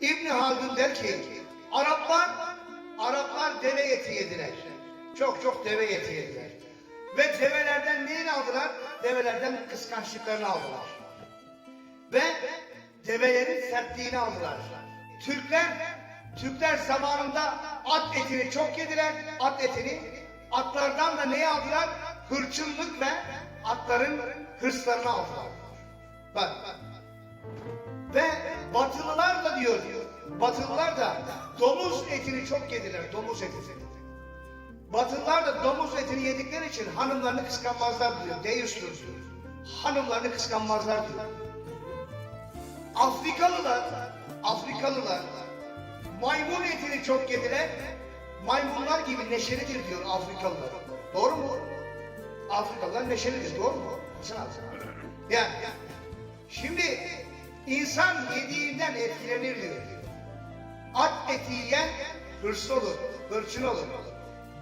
İbn Haldun der ki Araplar Araplar deve eti yediler. Çok çok deve eti yediler. Ve develerden neyini aldılar? Develerden kıskançlıklarını aldılar. Ve develerin sertliğini aldılar. Türkler Türkler zamanında at etini çok yediler. At etini. Atlardan da neyi aldılar? Hırçınlık ve atların hırslarını aldılar. Bak. Ve batılılar da diyor, batılılar da domuz etini çok yediler, domuz eti. Batılılar da domuz etini yedikleri için hanımlarını kıskanmazlar diyor, deisttir diyor. Hanımlarını kıskanmazlar diyor. Afrikalılar, Afrikalılar maymun etini çok yediler. Maymunlar gibi neşelidir diyor Afrikalılar. Doğru mu? Afrikalılar neşelidir, doğru mu? Hasan abi. Yani, şimdi insan yediğinden etkilenir diyor. At eti yiyen hırslı olur, hırçın olur.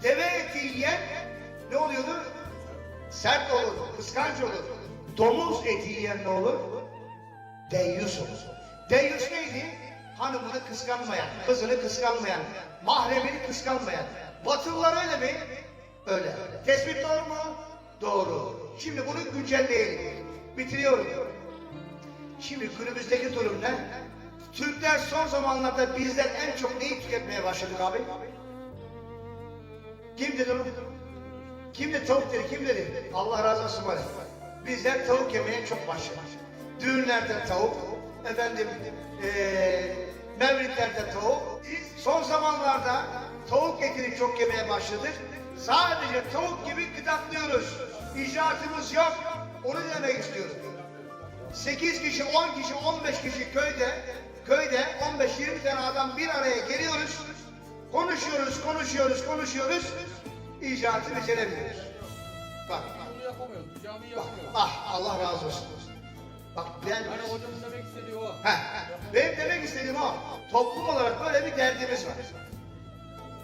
Deve eti yiyen ne oluyordu? Sert olur, kıskanç olur. Domuz eti yiyen ne olur? Deyyus olur. Deyyus neydi? Hanımını kıskanmayan, kızını kıskanmayan, mahremini kıskanmayan. Batılılar öyle mi? Öyle. Tespit doğru mu? Doğru. Şimdi bunu güncelleyelim. Bitiriyorum. Şimdi günümüzdeki durum ne? Türkler son zamanlarda bizden en çok neyi tüketmeye başladık abi? Kim dedi onu? Kim de tavuk dedi? Kim dedi? Allah razı olsun bari. Bizler tavuk yemeye çok başladık. Düğünlerde tavuk, efendim eee mevlitlerde tavuk. Son zamanlarda tavuk etini çok yemeye başladık. Sadece tavuk gibi gıdaklıyoruz. İcraatımız yok. Onu demek istiyorum. 8 kişi, 10 kişi, 15 kişi köyde, köyde 15-20 tane adam bir araya geliyoruz. Konuşuyoruz, konuşuyoruz, konuşuyoruz. İcraatı beceremiyoruz. Bak, Bunu yapamıyoruz. Ah Allah razı olsun. Bak ben, Yani hocamın demek istediği o. Heh, benim demek istediğim o. Toplum olarak böyle bir derdimiz var.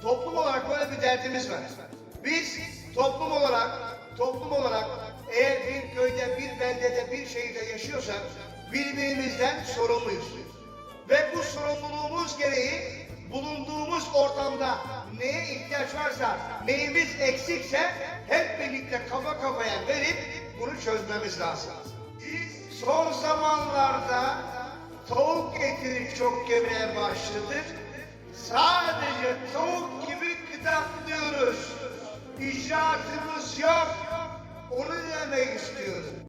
Toplum olarak böyle bir derdimiz var. Biz toplum olarak, toplum olarak eğer bir köyde, bir beldede, bir şehirde yaşıyorsak birbirimizden sorumluyuz. Ve bu sorumluluğumuz gereği bulunduğumuz ortamda neye ihtiyaç varsa, neyimiz eksikse hep birlikte kafa kafaya verip bunu çözmemiz lazım. Son zamanlarda tavuk etini çok yemeye başladık. Sadece tavuk gibi gıdaklıyoruz. İcraatımız yok. Onu demek istiyorum.